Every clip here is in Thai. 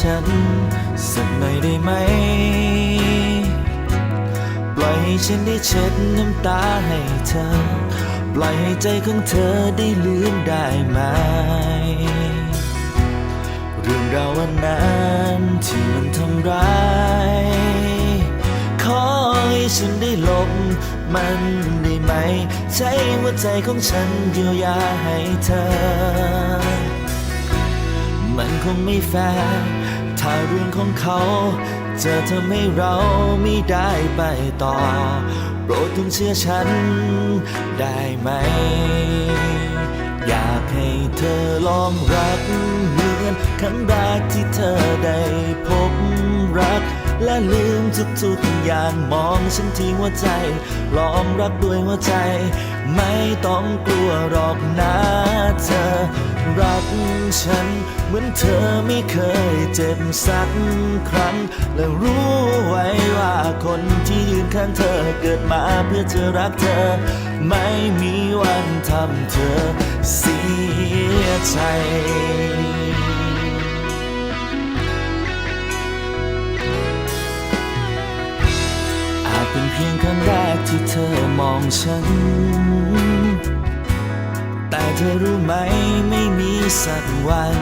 ฉัน สักหน่อยได้ไหม ปล่อยให้ฉันได้เช็ดน้ำตาให้เธอ ปล่อยให้ใจของเธอได้ลืมได้ไหม เรื่องราววันนั้นที่มันทำร้าย ขอให้ฉันได้ลบมันได้ไหม ใช้หัวใจของฉันเยียวยาให้เธอมันคงไม่แฟร์ ถ้าเรื่องของเขาจะทำให้เราไม่ได้ไปต่อ โปรดจงเชื่อฉันได้ไหม อยากให้เธอลองรักเหมือนครั้งแรกที่เธอได้พบรัก และลืมทุกๆอย่างมองฉันที่หัวใจลองรักด้วยหัวใจ ไม่ต้องกลัวหรอกนะ รักฉัน เหมือนเธอไม่เคยเจ็บสักครั้ง และรู้ไว้ว่าคนที่ยืนข้างเธอเกิดมาเพื่อจะรักเธอ ไม่มีวันทำเธอเสียใจอาจเป็นเพียงครั้งแรกที่เธอมองฉัน แต่เธอรู้ไหมไม่มีสักวัน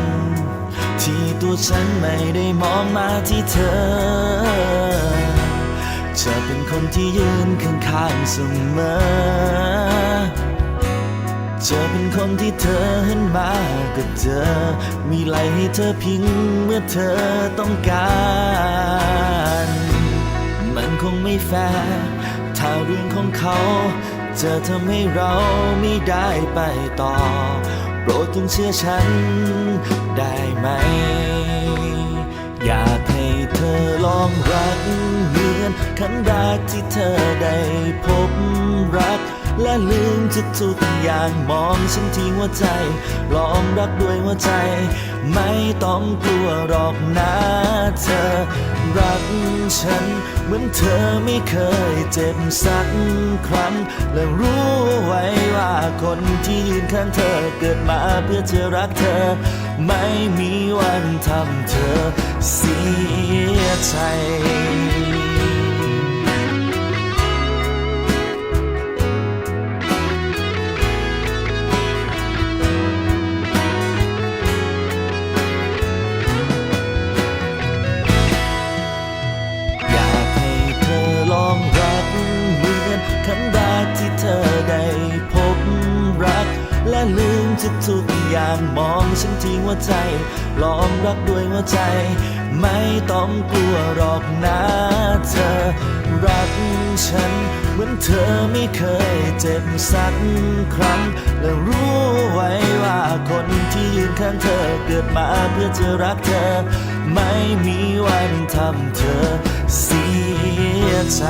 ที่ตัวฉันไม่ได้มองมาที่เธอ จะเป็นคนที่ยืนข้างๆเสมอ จะเป็นคนที่เธอเห็นมากับเธอมีไหลให้เธอพิงเมื่อเธอต้องการ มันคงไม่แฟร์ถ้าเรื่องของเขา จะทำให้เราไม่ได้ไปต่อ โปรดจงเชื่อฉันได้ไหม อยากให้เธอลองรักเหมือนครั้งแรกที่เธอได้พบ และลืมทุกๆอย่างมองฉันที่หัวใจ ลองรักด้วยหัวใจ ไม่ต้องกลัวหรอกนะเธอ รักฉัน เหมือนเธอไม่เคยเจ็บสักครั้ง และรู้ไว้ว่าคนที่ยืนข้างเธอเกิดมาเพื่อจะรักเธอ ไม่มีวันทำเธอเสียใจ อย่างมองฉันที่หัวใจล้องรักด้วยหัวใจ ไม่ต้องกลัวหรอกนะเธอ รักฉัน เหมือนเธอไม่เคยเจ็บสักครั้ง และรู้ไว้ว่าคนที่ยืนข้างเธอเกิดมาเพื่อจะรักเธอ ไม่มีวันทำเธอเสียใจ